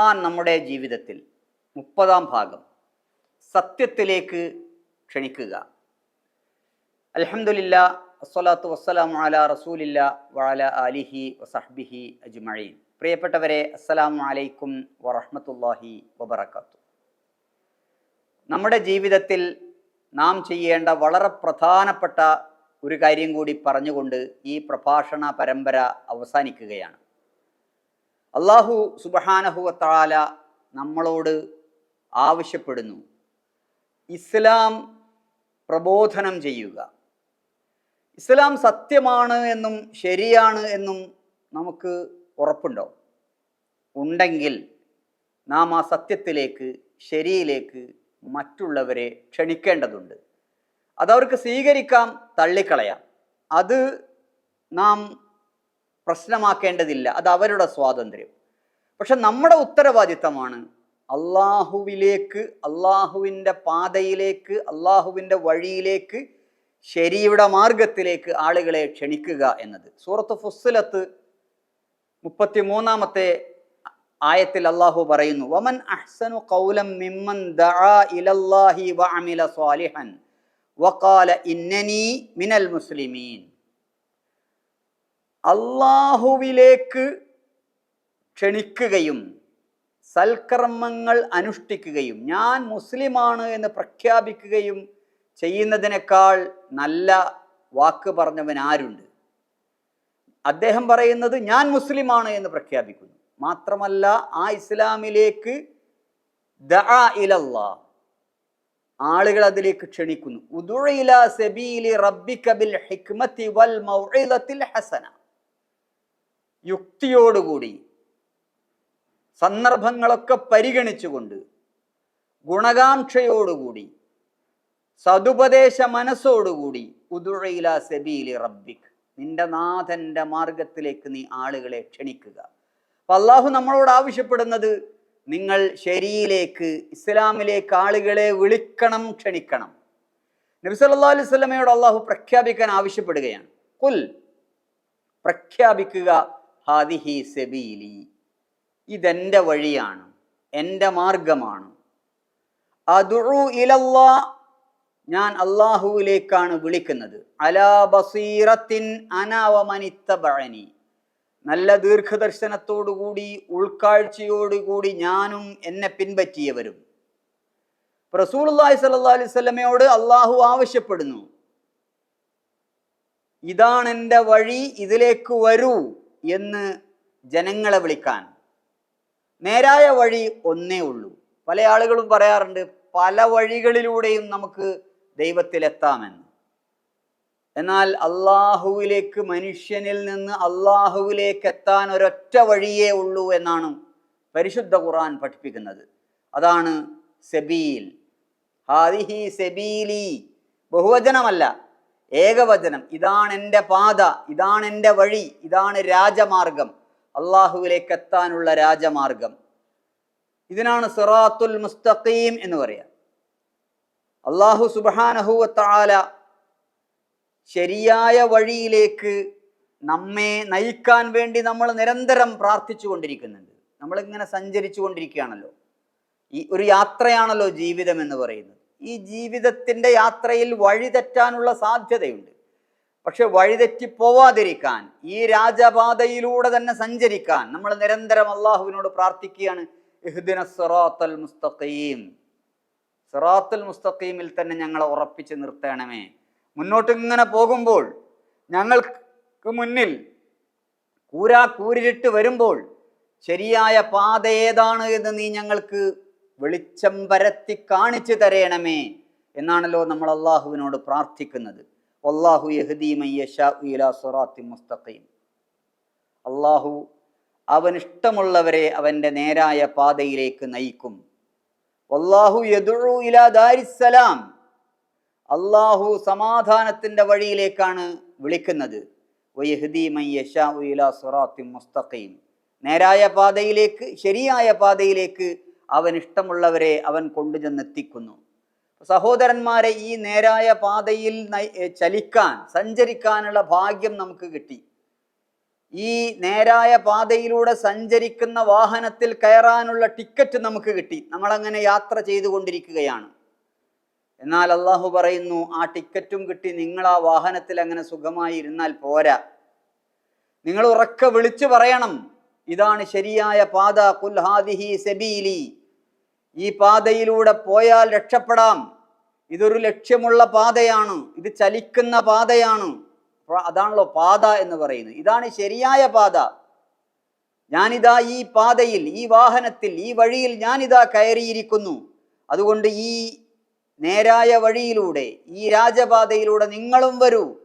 ഖുർആൻ നമ്മുടെ ജീവിതത്തിൽ മുപ്പതാം ഭാഗം സത്യത്തിലേക്ക് ക്ഷണിക്കുക. അലഹമുല്ല അസ്വലാത്തു വസ്സലാം അല റസൂലില്ല വഅല അലിഹി വസഹ്ബിഹി അജ്മഈൻ. പ്രിയപ്പെട്ടവരെ അസ്സലാമു അലൈക്കും വറഹ്മത്തുള്ളാഹി വബറകാത്തു. നമ്മുടെ ജീവിതത്തിൽ നാം ചെയ്യേണ്ട വളരെ പ്രധാനപ്പെട്ട ഒരു കാര്യം കൂടി പറഞ്ഞുകൊണ്ട് ഈ പ്രഭാഷണ പരമ്പര അവസാനിക്കുകയാണ്. അള്ളാഹു സുബഹാനഹുവത്താല നമ്മളോട് ആവശ്യപ്പെടുന്നു. ഇസ്ലാം പ്രബോധനം ചെയ്യുക. ഇസ്ലാം സത്യമാണ് എന്നും ശരിയാണ് എന്നും നമുക്ക് ഉറപ്പുണ്ടോ ഉണ്ടെങ്കിൽ നാം ആ സത്യത്തിലേക്ക് ശരിയിലേക്ക് മറ്റുള്ളവരെ ക്ഷണിക്കേണ്ടതുണ്ട്. അതവർക്ക് സ്വീകരിക്കാം തള്ളിക്കളയാം. അത് നാം പ്രശ്നമാക്കേണ്ടതില്ല. അത് അവരുടെ സ്വാതന്ത്ര്യം. പക്ഷെ നമ്മുടെ ഉത്തരവാദിത്തമാണ് അള്ളാഹുവിലേക്ക് അള്ളാഹുവിന്റെ പാതയിലേക്ക് അള്ളാഹുവിന്റെ വഴിയിലേക്ക് ശരിയുടെ മാർഗത്തിലേക്ക് ആളുകളെ ക്ഷണിക്കുക എന്നത്. സൂറത്ത് ഫുസ്സിലത്ത് മുപ്പത്തി മൂന്നാമത്തെ ആയത്തിൽ അള്ളാഹു പറയുന്നു വമൻ അഹ്സനു കൗലം മിമ്മൻ ദആ ഇലല്ലാഹി വഅമില സ്വാലിഹൻ വഖാല ഇന്നനി മിനൽ മുസ്ലിമീൻ. അള്ളാഹുവിലേക്ക് ക്ഷണിക്കുകയും സൽക്കർമ്മങ്ങൾ അനുഷ്ഠിക്കുകയും ഞാൻ മുസ്ലിമാണ് എന്ന് പ്രഖ്യാപിക്കുകയും ചെയ്യുന്നതിനേക്കാൾ നല്ല വാക്ക് പറഞ്ഞവൻ ആരുണ്ട്? അദ്ദേഹം പറയുന്നത് ഞാൻ മുസ്ലിമാണ് എന്ന് പ്രഖ്യാപിക്കുന്നു. മാത്രമല്ല ആ ഇസ്ലാമിലേക്ക് ആളുകൾ അതിലേക്ക് ക്ഷണിക്കുന്നു. ഹസന. യുക്തിയോടുകൂടി സന്ദർഭങ്ങളൊക്കെ പരിഗണിച്ചുകൊണ്ട് ഗുണകാംക്ഷയോടുകൂടി സതുപദേശ മനസ്സോടുകൂടി ഉദുഴയില സെബീലി റബ്ബിക് നിന്റെ നാഥന്റെ മാർഗത്തിലേക്ക് നീ ആളുകളെ ക്ഷണിക്കുക. അപ്പൊ അള്ളാഹു നമ്മളോട് ആവശ്യപ്പെടുന്നത് നിങ്ങൾ ശരിയിലേക്ക് ഇസ്ലാമിലേക്ക് ആളുകളെ വിളിക്കണം ക്ഷണിക്കണം. നബി സല്ലല്ലാഹു അലൈഹി അള്ളാഹു പ്രഖ്യാപിക്കാൻ ആവശ്യപ്പെടുകയാണ്. കുൽ പ്രഖ്യാപിക്കുക. ഹാദിഹി സെബീലി. ഇതെന്റെ വഴിയാണ് എന്റെ മാർഗമാണ്. അദുഉ ഇലല്ലാ ഞാൻ അള്ളാഹുവിലേക്കാണ് വിളിക്കുന്നത്. അലാ ബസീറത്തിൻ അനാവമനിത്തബഴനി നല്ല ദീർഘദർശനത്തോടുകൂടി ഉൾക്കാഴ്ചയോടുകൂടി ഞാനും എന്നെ പിൻപറ്റിയവരും. റസൂലുള്ളാഹി സല്ലാ അലൈഹി വസല്ലമയോട് അള്ളാഹു ആവശ്യപ്പെടുന്നു. ഇതാണ് എന്റെ വഴി ഇതിലേക്ക് വരൂ. എന്ന് ജനങ്ങളെ വിളിക്കാൻ. നേരായ വഴി ഒന്നേ ഉള്ളൂ. പല ആളുകളും പറയാറുണ്ട് പല വഴികളിലൂടെയും നമുക്ക് ദൈവത്തിലെത്താമെന്ന്. എന്നാൽ അള്ളാഹുവിലേക്ക് മനുഷ്യനിൽ നിന്ന് അള്ളാഹുവിലേക്ക് എത്താൻ ഒരൊറ്റ വഴിയേ ഉള്ളൂ എന്നാണ് പരിശുദ്ധ ഖുറാൻ പഠിപ്പിക്കുന്നത്. അതാണ് സെബീൽ. ഹാദിഹി സെബീലി. ബഹുവചനമല്ല. ഏകവചനം ഇതാണ് എന്റെ പാത ഇതാണ് എന്റെ വഴി ഇതാണ് രാജമാർഗം. അള്ളാഹുവിലേക്ക് എത്താനുള്ള രാജമാർഗം. ഇതിനാണ് സിറാത്തുൽ മുസ്തഖീം എന്ന് പറയുക അള്ളാഹു സുബാനഹുവത്താല ശരിയായ വഴിയിലേക്ക് നമ്മെ നയിക്കാൻ വേണ്ടി നമ്മൾ നിരന്തരം പ്രാർത്ഥിച്ചു കൊണ്ടിരിക്കുന്നുണ്ട്. നമ്മളിങ്ങനെ സഞ്ചരിച്ചു കൊണ്ടിരിക്കുകയാണല്ലോ. ഈ ഒരു യാത്രയാണല്ലോ ജീവിതം എന്ന് പറയുന്നത്. ഈ ജീവിതത്തിന്റെ യാത്രയിൽ വഴിതെറ്റാനുള്ള സാധ്യതയുണ്ട്. പക്ഷെ വഴിതെറ്റി പോവാതിരിക്കാൻ ഈ രാജപാതയിലൂടെ തന്നെ സഞ്ചരിക്കാൻ നമ്മൾ നിരന്തരം അള്ളാഹുവിനോട് പ്രാർത്ഥിക്കുകയാണ് ഇഹ്ദിന സിറാത്തൽ മുസ്തഖീം. സിറാത്തുൽ മുസ്തഖീമിൽ തന്നെ ഞങ്ങളെ ഉറപ്പിച്ച് നിർത്തണമേ. മുന്നോട്ട് ഇങ്ങനെ പോകുമ്പോൾ ഞങ്ങൾക്ക് മുന്നിൽ കൂരാ കൂരിട്ട് വരുമ്പോൾ ശരിയായ പാത ഏതാണ് എന്ന് നീ ഞങ്ങൾക്ക് വെളിച്ചം വരത്തി കാണിച്ചു തരയണമേ എന്നാണല്ലോ നമ്മൾ അള്ളാഹുവിനോട് പ്രാർത്ഥിക്കുന്നത്. അള്ളാഹു മുസ്തഖീം ഇഷ്ടമുള്ളവരെ അവന്റെ നേരായ പാതയിലേക്ക് നയിക്കും. അള്ളാഹു ഇലാ സമാധാനത്തിന്റെ വഴിയിലേക്കാണ് വിളിക്കുന്നത്. മുസ്തഖീം. നേരായ പാതയിലേക്ക് ശരിയായ പാതയിലേക്ക് അവൻ ഇഷ്ടമുള്ളവരെ അവൻ കൊണ്ടുചെന്നെത്തിക്കുന്നു. സഹോദരന്മാരെ ഈ നേരായ പാതയിൽ ചലിക്കാൻ സഞ്ചരിക്കാനുള്ള ഭാഗ്യം നമുക്ക് കിട്ടി. ഈ നേരായ പാതയിലൂടെ സഞ്ചരിക്കുന്ന വാഹനത്തിൽ കയറാനുള്ള ടിക്കറ്റ് നമുക്ക് കിട്ടി. നമ്മളങ്ങനെ യാത്ര ചെയ്തുകൊണ്ടിരിക്കുകയാണ്. എന്നാൽ അള്ളാഹു പറയുന്നു ആ ടിക്കറ്റും കിട്ടി നിങ്ങൾ ആ വാഹനത്തിൽ അങ്ങനെ സുഖമായി ഇരുന്നാൽ പോരാ. നിങ്ങൾ ഉറക്കെ വിളിച്ചു പറയണം. ഇതാണ് ശരിയായ പാത. കുൽഹാദിഹി സെബീലി. ഈ പാതയിലൂടെ പോയാൽ രക്ഷപ്പെടാം. ഇതൊരു ലക്ഷ്യമുള്ള പാതയാണ്. ഇത് ചലിക്കുന്ന പാതയാണ്. അതാണല്ലോ പാത എന്ന് പറയുന്നത്. ഇതാണ് ശരിയായ പാത. ഞാനിതാ ഈ പാതയിൽ ഈ വാഹനത്തിൽ ഈ വഴിയിൽ ഞാനിതാ കയറിയിരിക്കുന്നു. അതുകൊണ്ട് ഈ നേരായ വഴിയിലൂടെ ഈ രാജപാതയിലൂടെ നിങ്ങളും വരൂ.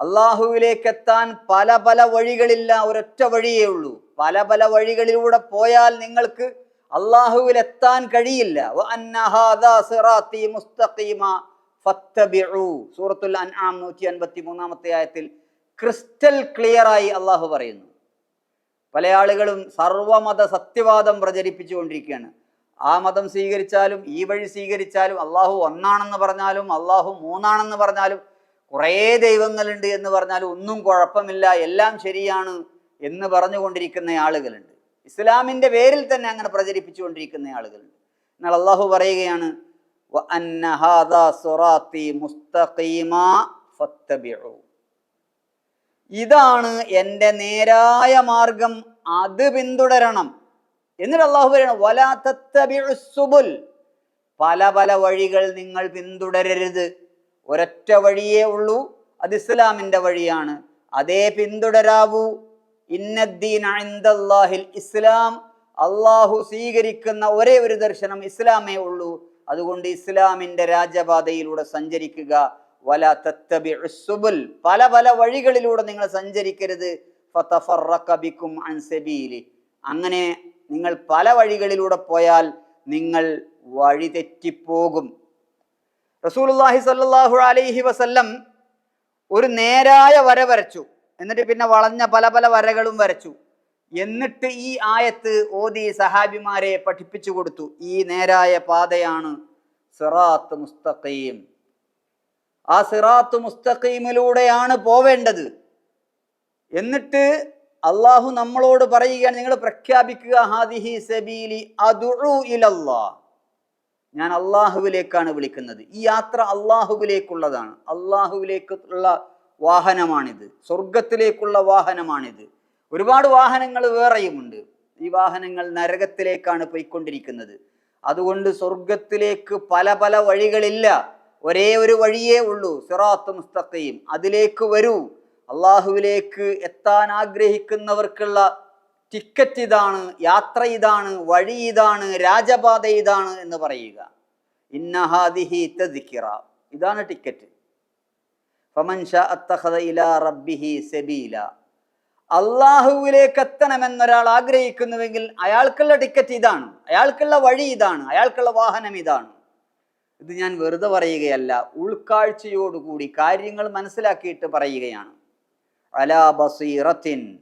അള്ളാഹുവിലേക്ക് എത്താൻ പല പല വഴികളില്ല ഒരൊറ്റ വഴിയേ ഉള്ളൂ. പല പല വഴികളിലൂടെ പോയാൽ നിങ്ങൾക്ക് അള്ളാഹുവിൽ എത്താൻ കഴിയില്ല. സൂറത്തുൽ അൻആം നൂറ്റി അൻപത്തി മൂന്നാമത്തെ ആയത്തിൽ ക്രിസ്റ്റൽ ക്ലിയറായി അള്ളാഹു പറയുന്നു. പല ആളുകളും സർവമത സത്യവാദം പ്രചരിപ്പിച്ചുകൊണ്ടിരിക്കുകയാണ്. ആ മതം സ്വീകരിച്ചാലും ഈ വഴി സ്വീകരിച്ചാലും അള്ളാഹു ഒന്നാണെന്ന് പറഞ്ഞാലും അള്ളാഹു മൂന്നാണെന്ന് പറഞ്ഞാലും കുറേ ദൈവങ്ങളുണ്ട് എന്ന് പറഞ്ഞാലും ഒന്നും കുഴപ്പമില്ല എല്ലാം ശരിയാണ് എന്ന് പറഞ്ഞുകൊണ്ടിരിക്കുന്ന ആളുകളുണ്ട്. ഇസ്ലാമിന്റെ പേരിൽ തന്നെ അങ്ങനെ പ്രചരിപ്പിച്ചുകൊണ്ടിരിക്കുന്ന ആളുകളുണ്ട്. എന്നാൽ അള്ളാഹു പറയുകയാണ്. ഇതാണ് എന്റെ നേരായ മാർഗം അത് പിന്തുടരണം. എന്നിട്ട് അള്ളാഹു പറയണം വലാ തത്തബിഉ പല പല വഴികൾ നിങ്ങൾ പിന്തുടരരുത്. ഒരൊറ്റ വഴിയേ ഉള്ളൂ അത് ഇസ്ലാമിന്റെ വഴിയാണ്. അതേ പിന്തുടരാവൂ. ഇസ്ലാം. അള്ളാഹു സ്വീകരിക്കുന്ന ഒരേ ഒരു ദർശനം ഇസ്ലാമേ ഉള്ളൂ. അതുകൊണ്ട് ഇസ്ലാമിന്റെ രാജപാതയിലൂടെ സഞ്ചരിക്കുക. വല തത്തബി സുബുൽ. പല പല വഴികളിലൂടെ നിങ്ങൾ സഞ്ചരിക്കരുത്. അങ്ങനെ നിങ്ങൾ പല വഴികളിലൂടെ പോയാൽ നിങ്ങൾ വഴി തെറ്റിപ്പോകും. സ്വല്ലല്ലാഹു അലൈഹി വസല്ലം ഒരു നേരായ വര വരച്ചു. എന്നിട്ട് പിന്നെ വളഞ്ഞ പല പല വരകളും വരച്ചു. എന്നിട്ട് ഈ ആയത്ത് ഓതി സഹാബിമാരെ പഠിപ്പിച്ചു കൊടുത്തു. ഈ നേരായ പാതയാണ് സിറാത്ത് മുസ്തഖീം. ആ സിറാത്ത് മുസ്തഖീമിലൂടെയാണ് പോവേണ്ടത്. എന്നിട്ട് അള്ളാഹു നമ്മളോട് പറയുകയാണ് നിങ്ങൾ പ്രഖ്യാപിക്കുക ഹാദിഹി സബീലി അദുഉ ഇലല്ലാ. ഞാൻ അള്ളാഹുവിലേക്കാണ് വിളിക്കുന്നത്. ഈ യാത്ര അള്ളാഹുവിലേക്കുള്ളതാണ് അള്ളാഹുവിലേക്കുള്ള വാഹനമാണിത്. സ്വർഗത്തിലേക്കുള്ള വാഹനമാണിത്. ഒരുപാട് വാഹനങ്ങൾ വേറെയുമുണ്ട്. ഈ വാഹനങ്ങൾ നരകത്തിലേക്കാണ് പോയിക്കൊണ്ടിരിക്കുന്നത്. അതുകൊണ്ട് സ്വർഗത്തിലേക്ക് പല പല വഴികളില്ല. ഒരേ ഒരു വഴിയേ ഉള്ളൂ. സിറാത്ത് മുസ്തഖീം. അതിലേക്ക് വരൂ. അള്ളാഹുവിലേക്ക് എത്താൻ ആഗ്രഹിക്കുന്നവർക്കുള്ള ടിക്കറ്റ് ഇതാണ് യാത്ര ഇതാണ് വഴി ഇതാണ് രാജപാത ഇതാണ് എന്ന് പറയുക. ഇന്നഹാദിഹി തദിക്കിറ ഇതാണ് ടിക്കറ്റ്. അള്ളാഹുവിലേക്ക് എത്തണമെന്നൊരാൾ ആഗ്രഹിക്കുന്നുവെങ്കിൽ അയാൾക്കുള്ള ടിക്കറ്റ് ഇതാണ് അയാൾക്കുള്ള വഴി ഇതാണ് അയാൾക്കുള്ള വാഹനം ഇതാണ്. ഇത് ഞാൻ വെറുതെ പറയുകയല്ല ഉൾക്കാഴ്ചയോടുകൂടി കാര്യങ്ങൾ മനസ്സിലാക്കിയിട്ട് പറയുകയാണ്. അലാ ബസീറത്തിൻ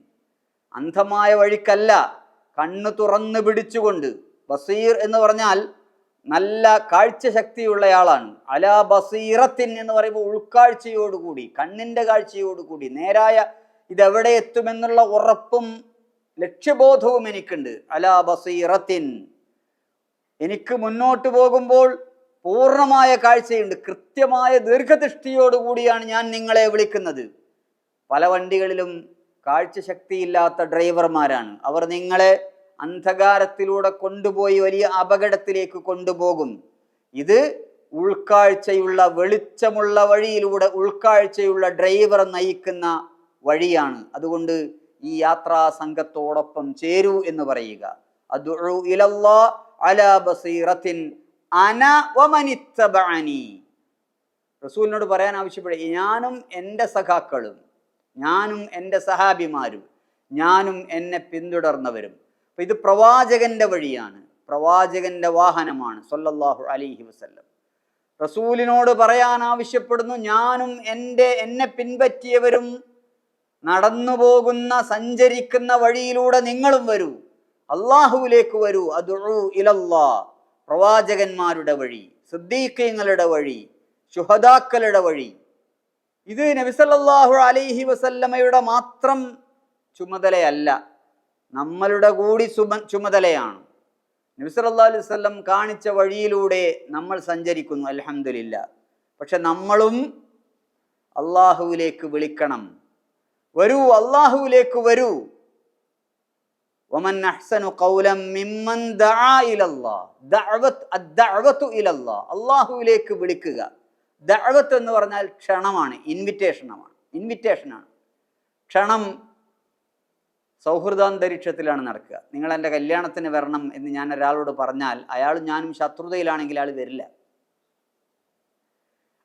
അന്ധമായ വഴിക്കല്ല കണ്ണ് തുറന്നു പിടിച്ചുകൊണ്ട്. ബസീർ എന്ന് പറഞ്ഞാൽ നല്ല കാഴ്ച കാഴ്ചശക്തിയുള്ളയാളാണ് അല ബസീറത്തിൻ എന്ന് പറയുമ്പോൾ ഉൾക്കാഴ്ചയോടുകൂടി കണ്ണിന്റെ കാഴ്ചയോടുകൂടി നേരായ ഇതെവിടെ എത്തുമെന്നുള്ള ഉറപ്പും ലക്ഷ്യബോധവും എനിക്കുണ്ട്. അല ബസീറത്തിൻ. എനിക്ക് മുന്നോട്ട് പോകുമ്പോൾ പൂർണമായ കാഴ്ചയുണ്ട്. കൃത്യമായ ദീർഘദൃഷ്ടിയോടുകൂടിയാണ് ഞാൻ നിങ്ങളെ വിളിക്കുന്നത്. പല വണ്ടികളിലും കാഴ്ച കാഴ്ചശക്തിയില്ലാത്ത ഡ്രൈവർമാരാണ്. അവർ നിങ്ങളെ അന്ധകാരത്തിലൂടെ കൊണ്ടുപോയി വലിയ അപകടത്തിലേക്ക് കൊണ്ടുപോകും. ഇത് ഉൾക്കാഴ്ചയുള്ള വെളിച്ചമുള്ള വഴിയിലൂടെ ഉൾക്കാഴ്ചയുള്ള ഡ്രൈവർ നയിക്കുന്ന വഴിയാണ്. അതുകൊണ്ട് ഈ യാത്രാ സംഘത്തോടൊപ്പം ചേരൂ എന്ന് പറയുക. റസൂലിനോട് പറയാൻ ആവശ്യപ്പെടുക ഞാനും എന്റെ സഖാക്കളും ഞാനും എന്റെ സഹാബിമാരും ഞാനും എന്നെ പിന്തുടർന്നവരും അപ്പൊ ഇത് പ്രവാചകന്റെ വഴിയാണ്. പ്രവാചകന്റെ വാഹനമാണ്. സൊല്ലാഹു അലിഹി വസ്ല്ലം. റസൂലിനോട് പറയാൻ ആവശ്യപ്പെടുന്നു ഞാനും എന്റെ എന്നെ പിൻപറ്റിയവരും നടന്നു പോകുന്ന സഞ്ചരിക്കുന്ന വഴിയിലൂടെ നിങ്ങളും വരൂ. അള്ളാഹുവിലേക്ക് വരൂ. അദുഉ ഇലല്ലാ. പ്രവാചകന്മാരുടെ വഴി സിദ്ദീഖ്യങ്ങളുടെ വഴി ശുഹദാക്കളുടെ വഴി. ഇത് നബിസല്ലാഹു അലൈഹി വസല്ലമയുടെ മാത്രം ചുമതലയല്ല. നമ്മളുടെ കൂടി സുമ ചുമതലയാണ് നബിസല്ലാ അലൈഹി വസല്ലം കാണിച്ച വഴിയിലൂടെ നമ്മൾ സഞ്ചരിക്കുന്നു അൽഹംദുലില്ല പക്ഷെ നമ്മളും അള്ളാഹുവിലേക്ക് വിളിക്കണം വരൂ അള്ളാഹുവിലേക്ക് വരൂ ومن أحسن قولا ممن دعا إلى الله دعوت الدعوة إلى الله അള്ളാഹുവിലേക്ക് വിളിക്കുക ദഅവത്ത് എന്ന് പറഞ്ഞാൽ ക്ഷണമാണ് ഇൻവിറ്റേഷനാണ് ഇൻവിറ്റേഷനാണ് ക്ഷണം സൗഹൃദാന്തരീക്ഷത്തിലാണ് നടക്കുക. നിങ്ങൾ എന്റെ കല്യാണത്തിന് വരണം എന്ന് ഞാൻ ഒരാളോട് പറഞ്ഞാൽ അയാളും ഞാനും ശത്രുതയിലാണെങ്കിൽ അയാൾ വരില്ല.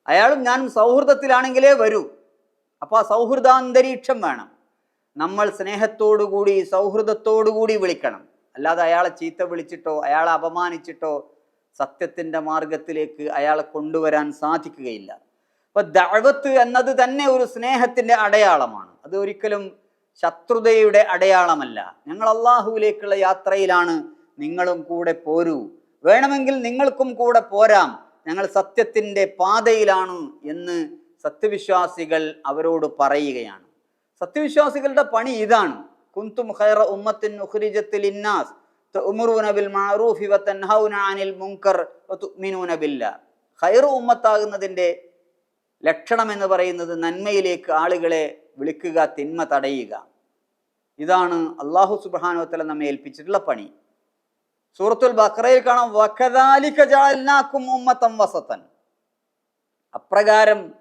അയാളും ഞാനും സൗഹൃദത്തിലാണെങ്കിലേ വരൂ. അപ്പോൾ ആ സൗഹൃദാന്തരീക്ഷം വേണം. നമ്മൾ സ്നേഹത്തോടുകൂടി സൗഹൃദത്തോടുകൂടി വിളിക്കണം. അല്ലാതെ അയാളെ ചീത്ത വിളിച്ചിട്ടോ അയാളെ അപമാനിച്ചിട്ടോ സത്യത്തിന്റെ മാർഗത്തിലേക്ക് അയാളെ കൊണ്ടുവരാൻ സാധിക്കുകയില്ല. അപ്പൊ ദഴവത്ത് എന്നത് തന്നെ ഒരു സ്നേഹത്തിന്റെ അടയാളമാണ്. അത് ഒരിക്കലും ശത്രുതയുടെ അടയാളമല്ല. ഞങ്ങൾ അള്ളാഹുവിലേക്കുള്ള യാത്രയിലാണ് നിങ്ങളും കൂടെ പോരൂ. വേണമെങ്കിൽ നിങ്ങൾക്കും കൂടെ പോരാം. ഞങ്ങൾ സത്യത്തിന്റെ പാതയിലാണ് എന്ന് സത്യവിശ്വാസികൾ അവരോട് പറയുകയാണ്. സത്യവിശ്വാസികളുടെ പണി ഇതാണ്. കുന്തും ഖൈറ ഉമ്മത്തിൻ ഉഖ്രിജത്തിൽ ഇന്നാസ്. ബിൽ മഅറൂഫി വതൻഹൗന അനിൽ ബില്ലാ. ഖൈറ ഉമ്മത്താകുന്നതിന്റെ ലക്ഷണം എന്ന് പറയുന്നത് നന്മയിലേക്ക് ആളുകളെ വിളിക്കുക തിന്മ തടയുക. ഇതാണ് അള്ളാഹു സുബ്ഹാനഹു നമ്മെ ഏൽപ്പിച്ചിട്ടുള്ള പണി. സൂറത്തുൽ ബക്രയിൽ കാണാം വസതൻ. അപ്രകാരം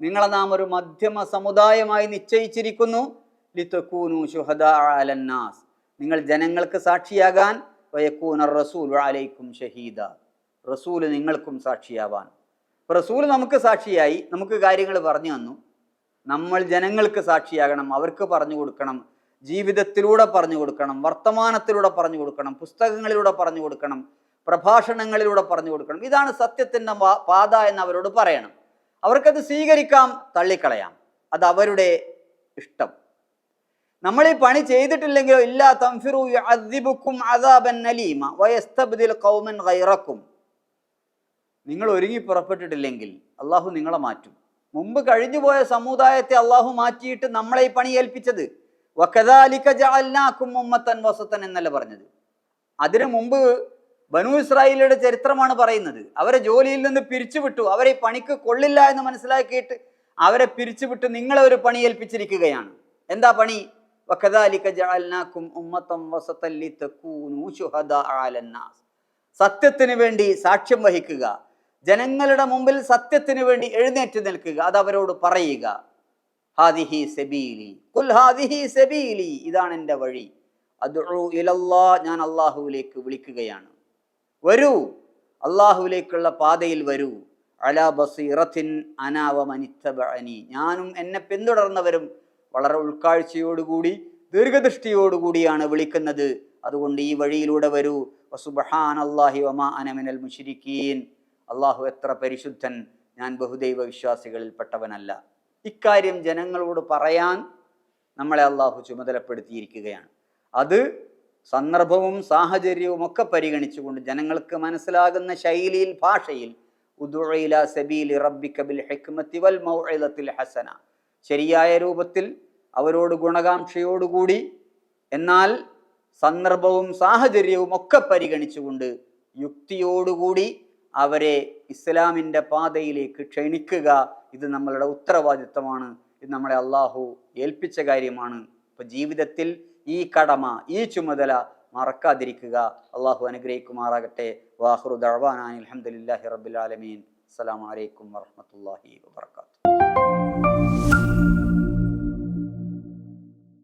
നിങ്ങളെ നാം ഒരു മധ്യമ സമുദായമായി നിശ്ചയിച്ചിരിക്കുന്നു. ലിത്തക്കൂനു അലന്നാസ് നിങ്ങൾ ജനങ്ങൾക്ക് സാക്ഷിയാകാൻ വയക്കൂനർ റസൂൽ അലൈക്കും ഷഹീദ. റസൂൽ നിങ്ങൾക്കും സാക്ഷിയാവാൻ. റസൂൽ നമുക്ക് സാക്ഷിയായി നമുക്ക് കാര്യങ്ങൾ പറഞ്ഞു തന്നു. നമ്മൾ ജനങ്ങൾക്ക് സാക്ഷിയാകണം അവർക്ക് പറഞ്ഞു കൊടുക്കണം ജീവിതത്തിലൂടെ പറഞ്ഞു കൊടുക്കണം വർത്തമാനത്തിലൂടെ പറഞ്ഞു കൊടുക്കണം പുസ്തകങ്ങളിലൂടെ പറഞ്ഞു കൊടുക്കണം പ്രഭാഷണങ്ങളിലൂടെ പറഞ്ഞു കൊടുക്കണം. ഇതാണ് സത്യത്തിന്റെ പാത എന്ന് അവരോട് പറയണം. അവർക്കത് സ്വീകരിക്കാം തള്ളിക്കളയാം. അത് അവരുടെ ഇഷ്ടം. നമ്മൾ ഈ പണി ചെയ്തിട്ടില്ലെങ്കിലോ ഇല്ലാ തംഫിറു ഗൈറക്കും. നിങ്ങൾ ഒരുങ്ങി പുറപ്പെട്ടിട്ടില്ലെങ്കിൽ അള്ളാഹു നിങ്ങളെ മാറ്റും. മുമ്പ് കഴിഞ്ഞുപോയ സമുദായത്തെ അള്ളാഹു മാറ്റിയിട്ട് നമ്മളെ ഈ പണി ഏൽപ്പിച്ചത്. വക്കദാലിക ജഅൽനാക്കും ഉമ്മത്തൻ വസത്തൻ എന്നല്ല പറഞ്ഞത്. അതിനു മുമ്പ് ബനു ഇസ്രായേലിയുടെ ചരിത്രമാണ് പറയുന്നത്. അവരെ ജോലിയിൽ നിന്ന് പിരിച്ചുവിട്ടു. അവരെ പണിക്ക് കൊള്ളില്ല എന്ന് മനസ്സിലാക്കിയിട്ട് അവരെ പിരിച്ചുവിട്ട് നിങ്ങളെ ഒരു പണി ഏൽപ്പിച്ചിരിക്കുകയാണ്. എന്താ പണി? സത്യത്തിന് വേണ്ടി സാക്ഷ്യം വഹിക്കുക. ജനങ്ങളുടെ മുമ്പിൽ സത്യത്തിന് വേണ്ടി എഴുന്നേറ്റ് നിൽക്കുക. അത് അവരോട് പറയുക. ഹാദിഹി സബീലി. കുൽ ഹാദിഹി സബീലി. ഇതാണ് എന്റെ വഴി. അത് ഇലല്ലാ. ഞാൻ അള്ളാഹുവിലേക്ക് വിളിക്കുകയാണ്. വരൂ. അള്ളാഹുവിലേക്കുള്ള പാതയിൽ വരൂ. അലാ ബസീറത്തിൻ അനാവമനിത്തബനി ഞാനും എന്നെ പിന്തുടർന്നവരും വളരെ ഉൾക്കാഴ്ചയോടുകൂടി ദീർഘദൃഷ്ടിയോടുകൂടിയാണ് വിളിക്കുന്നത്. അതുകൊണ്ട് ഈ വഴിയിലൂടെ വരൂ. വസുബഹാൻ അള്ളാഹി വമാ അനമിനൽ മുഷിരിക്കീൻ അള്ളാഹു എത്ര പരിശുദ്ധൻ ഞാൻ ബഹുദൈവ വിശ്വാസികളിൽപ്പെട്ടവനല്ല ഇക്കാര്യം ജനങ്ങളോട് പറയാൻ നമ്മളെ അള്ളാഹു ചുമതലപ്പെടുത്തിയിരിക്കുകയാണ്. അത് സന്ദർഭവും സാഹചര്യവും ഒക്കെ പരിഗണിച്ചുകൊണ്ട് ജനങ്ങൾക്ക് മനസ്സിലാകുന്ന ശൈലിയിൽ ഭാഷയിൽ സബീലി റബ്ബിക ബിൽ ഹിക്മത്തി വൽ മൗഇലത്തിൽ ഹസന. ശരിയായ രൂപത്തിൽ അവരോട് ഗുണകാംക്ഷയോടുകൂടി എന്നാൽ സന്ദർഭവും സാഹചര്യവും ഒക്കെ പരിഗണിച്ചുകൊണ്ട് യുക്തിയോടുകൂടി അവരെ ഇസ്ലാമിന്റെ പാതയിലേക്ക് ക്ഷണിക്കുക ഇത് നമ്മളുടെ ഉത്തരവാദിത്തമാണ് ഇത് നമ്മളെ അള്ളാഹു ഏൽപ്പിച്ച കാര്യമാണ്. അപ്പൊ ജീവിതത്തിൽ ഈ കടമ ഈ ചുമതല മറക്കാതിരിക്കുക. അള്ളാഹു അനുഗ്രഹിക്കുമാറാകട്ടെ. വാഹുറു ദഴവാനാൻ അൽഹംദുലില്ലാഹി റബുലാലമീൻ ആലമീൻ. അസ്സലാമു അലൈക്കും വറഹ്മത്തുള്ളാഹി വബറകാതുഹു.